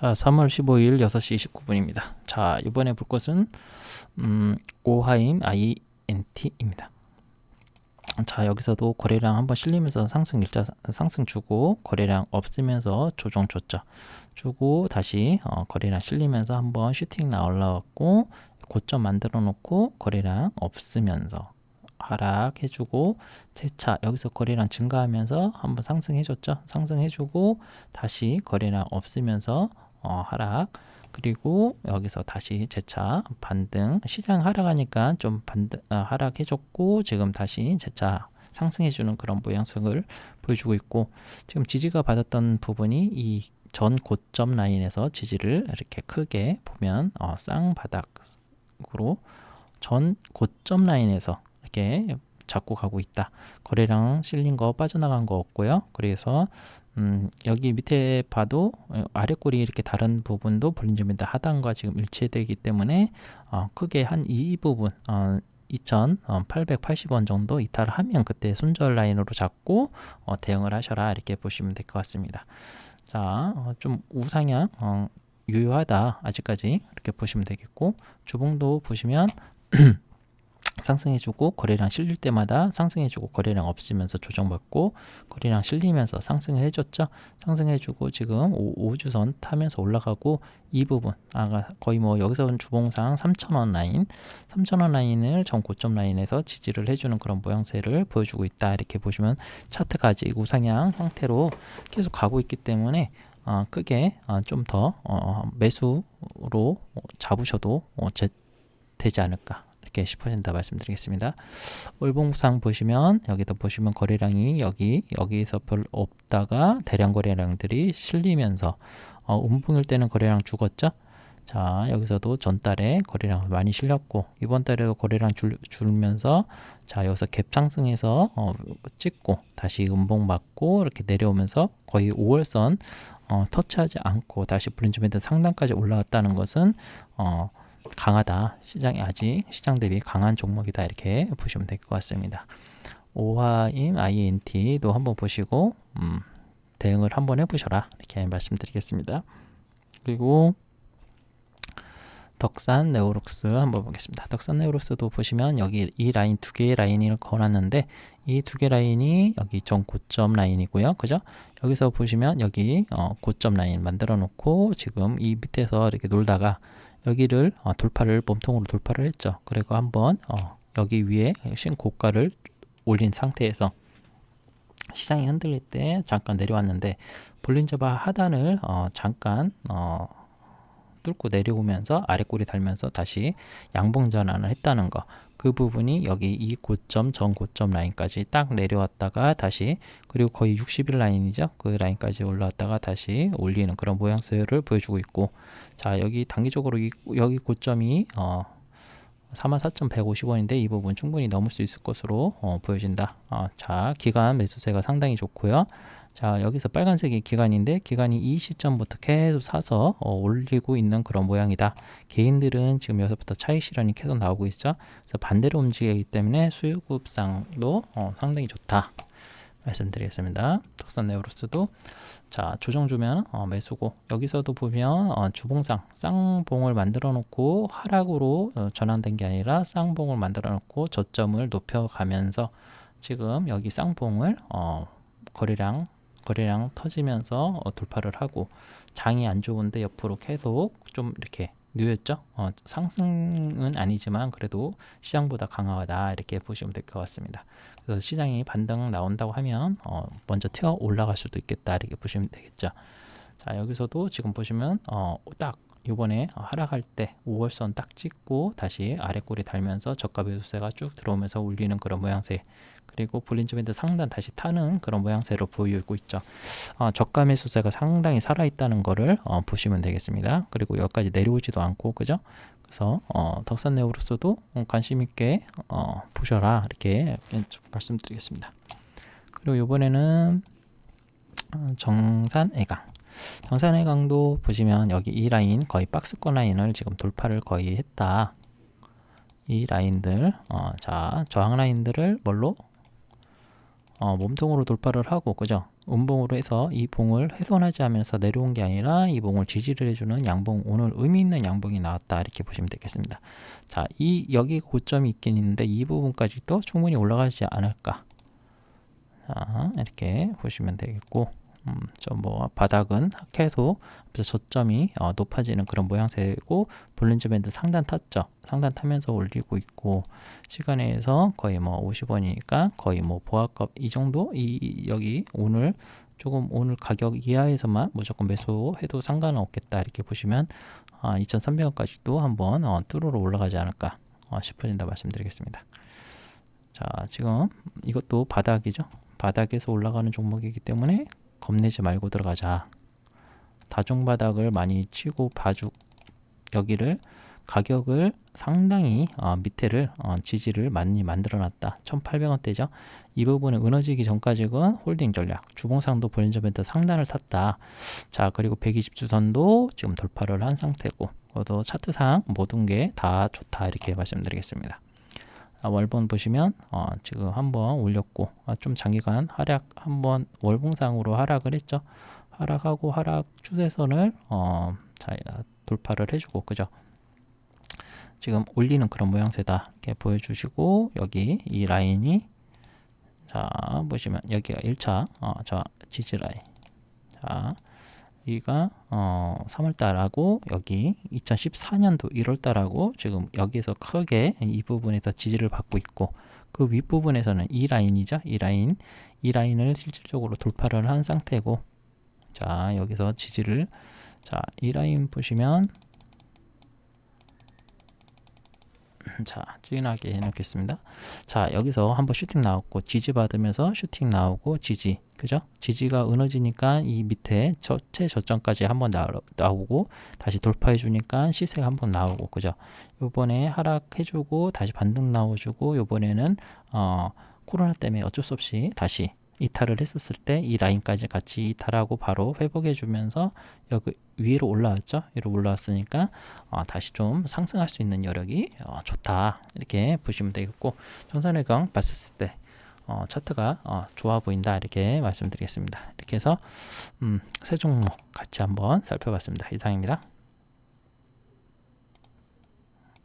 자, 3월 15일 6시 29분입니다. 자, 이번에 볼 것은 음, 오하임 INT입니다. 자, 여기서도 거래량 한번 실리면서 상승 일자 상승 주고 거래량 없으면서 조정 줬죠. 주고 다시 어, 거래량 실리면서 한번 슈팅 나 올라왔고 고점 만들어 놓고 거래량 없으면서 하락해주고 재차 여기서 거래량 증가하면서 한번 상승해줬죠. 상승해주고 다시 거래량 없으면서 어, 하락. 그리고 여기서 다시 재차 반등. 시장 하락하니까 좀 반등 어, 하락해줬고 지금 다시 재차 상승해주는 그런 모양새를 보여주고 있고 지금 지지가 받았던 부분이 이 전 고점 라인에서 지지를 이렇게 크게 보면 어, 쌍바닥으로 전 고점 라인에서 이렇게 잡고 가고 있다. 거래량 실린 거 빠져나간 거 없고요. 그래서 음, 여기 밑에 봐도 아래 꼬리 이렇게 다른 부분도 볼린저밴드 하단과 지금 일치되기 때문에 어, 크게 한 이 부분 어, 2,880원 정도 이탈을 하면 그때 손절 라인으로 잡고 어, 대응을 하셔라 이렇게 보시면 될 것 같습니다. 자, 어, 좀 우상향 어, 유효하다 아직까지 이렇게 보시면 되겠고 주봉도 보시면 상승해주고 거래량 실릴 때마다 상승해주고 거래량 없으면서 조정받고 거래량 실리면서 상승을 해줬죠. 상승해주고 지금 5, 주선 타면서 올라가고 이 부분 아 거의 뭐 여기서는 주봉상 3천원 라인 3천원 라인을 전 고점 라인에서 지지를 해주는 그런 모양새를 보여주고 있다 이렇게 보시면 차트가 아직 우상향 형태로 계속 가고 있기 때문에 어, 크게 어, 좀더 어, 매수로 잡으셔도 어, 제, 되지 않을까 이렇게 10% 말씀드리겠습니다. 월봉상 보시면 여기도 보시면 거래량이 여기 여기서 별 없다가 대량 거래량들이 실리면서 어, 음봉일 때는 거래량 죽었죠. 자 여기서도 전달에 거래량 많이 실렸고 이번 달에도 거래량 줄, 줄면서 자 여기서 갭 상승해서 어, 찍고 다시 음봉 맞고 이렇게 내려오면서 거의 5월선 어, 터치하지 않고 다시 브린지밴드 상단까지 올라왔다는 것은 어, 강하다. 시장이 아직 시장 대비 강한 종목이다. 이렇게 보시면 될 것 같습니다. 오화임 INT도 한번 보시고 음, 대응을 한번 해보셔라. 이렇게 말씀드리겠습니다. 그리고 덕산 네오록스 한번 보겠습니다. 덕산 네오록스도 보시면 여기 이 라인 두 개의 라인을 걸었는데 이 두 개 라인이 여기 전 고점 라인이고요. 그죠? 여기서 보시면 여기 어, 고점 라인 만들어 놓고 지금 이 밑에서 이렇게 놀다가 여기를 어, 돌파를 몸통으로 돌파를 했죠. 그리고 한번 어, 여기 위에 신고가를 올린 상태에서 시장이 흔들릴 때 잠깐 내려왔는데 볼린저바 하단을 어, 잠깐 어, 뚫고 내려오면서 아래 꼬리 달면서 다시 양봉 전환을 했다는 거. 그 부분이 여기 이 고점 전 고점 라인까지 딱 내려왔다가 다시 그리고 거의 60일 라인이죠. 그 라인까지 올라왔다가 다시 올리는 그런 모양새를 보여주고 있고 자 여기 단기적으로 이, 여기 고점이 어 44,150원인데 이 부분 충분히 넘을 수 있을 것으로 어, 보여진다. 어, 자 기간 매수세가 상당히 좋고요. 자 여기서 빨간색이 기간인데 기간이 이 시점부터 계속 사서 어, 올리고 있는 그런 모양이다. 개인들은 지금 여기서부터 차익 실현이 계속 나오고 있죠. 그래서 반대로 움직이기 때문에 수요급상도 어, 상당히 좋다. 말씀드리겠습니다. 덕산 네오로스도 자 조정 주면 어, 매수고 여기서도 보면 어, 주봉상 쌍봉을 만들어 놓고 하락으로 어, 전환된 게 아니라 쌍봉을 만들어 놓고 저점을 높여가면서 지금 여기 쌍봉을 어, 거래량 거래량 터지면서 어, 돌파를 하고 장이 안 좋은데 옆으로 계속 좀 이렇게 누였죠. 어, 상승은 아니지만 그래도 시장보다 강하다 이렇게 보시면 될 것 같습니다. 그래서 시장이 반등 나온다고 하면 어, 먼저 튀어 올라갈 수도 있겠다 이렇게 보시면 되겠죠. 자 여기서도 지금 보시면 어, 딱 이번에 하락할 때 5월선 딱 찍고 다시 아래 꼬리 달면서 저가 배수세가 쭉 들어오면서 울리는 그런 모양새 그리고 볼린저 밴드 상단 다시 타는 그런 모양새로 보이고 있죠. 어, 저가 매수세가 상당히 살아있다는 거를 어, 보시면 되겠습니다. 그리고 여기까지 내려오지도 않고 그죠? 그래서 어, 덕산 네오로스도 관심 있게 어, 보셔라 이렇게 말씀드리겠습니다. 그리고 이번에는 정산 애강 정산의 강도 보시면 여기 이 라인 거의 박스권 라인을 지금 돌파를 거의 했다. 이 라인들 어, 자 저항 라인들을 뭘로 어, 몸통으로 돌파를 하고 그죠? 음봉으로 해서 이 봉을 훼손하지 않으면서 내려온 게 아니라 이 봉을 지지를 해주는 양봉 오늘 의미 있는 양봉이 나왔다 이렇게 보시면 되겠습니다. 자, 이 여기 고점이 있긴 있는데 이 부분까지도 충분히 올라가지 않을까. 자, 이렇게 보시면 되겠고, 음, 좀뭐 바닥은 계속 저점이 어, 높아지는 그런 모양새고 볼린저 밴드 상단 탔죠. 상단 타면서 올리고 있고 시간에서 거의 뭐 50원이니까 거의 뭐 보합값 이 정도 이 여기 오늘 조금 오늘 가격 이하에서만 무조건 매수해도 상관은 없겠다 이렇게 보시면 아, 2,300원까지도 한번 어, 뚜루로 올라가지 않을까 어, 싶어진다 말씀드리겠습니다. 자 지금 이것도 바닥이죠. 바닥에서 올라가는 종목이기 때문에 겁내지 말고 들어가자. 다중바닥을 많이 치고 봐주 여기를 가격을 상당히 어, 밑에를 어, 지지를 많이 만들어놨다. 1,800원대죠. 이 부분은 은어지기 전까지는 홀딩 전략. 주봉상도 볼린저 밴드 상단을 탔다. 자 그리고 120주선도 지금 돌파를 한 상태고 그것도 차트상 모든 게 다 좋다 이렇게 말씀드리겠습니다. 아, 월봉 보시면 어, 지금 한번 올렸고 아, 좀 장기간 하락 한번 월봉상으로 하락을 했죠. 하락하고 하락 추세선을 어, 자, 돌파를 해주고 그죠. 지금 올리는 그런 모양새다 이렇게 보여주시고 여기 이 라인이 자 보시면 여기가 1차 어, 저 지지 라인 자 여기가 어, 3월달하고 여기 2014년도 1월달하고 지금 여기서 크게 이 부분에서 지지를 받고 있고 그 윗부분에서는 이 라인이죠. 이 라인 이 라인을 실질적으로 돌파를 한 상태고 자 여기서 지지를 자 이 라인 보시면 자 진하게 해놓겠습니다. 자 여기서 한번 슈팅 나왔고 지지 받으면서 슈팅 나오고 지지. 그죠? 지지가 은어지니까 이 밑에 저체 저점까지 한번 나오고 다시 돌파해 주니까 시세가 한번 나오고 그죠? 요번에 하락해 주고 다시 반등 나와주고 요번에는 어 코로나 때문에 어쩔 수 없이 다시 이탈을 했었을 때 이 라인까지 같이 이탈하고 바로 회복해 주면서 여기 위로 올라왔죠. 위로 올라왔으니까 어, 다시 좀 상승할 수 있는 여력이 어, 좋다 이렇게 보시면 되겠고 정산회강 봤을 때 어, 차트가 어, 좋아 보인다 이렇게 말씀드리겠습니다. 이렇게 해서 음, 세 종목 같이 한번 살펴봤습니다. 이상입니다.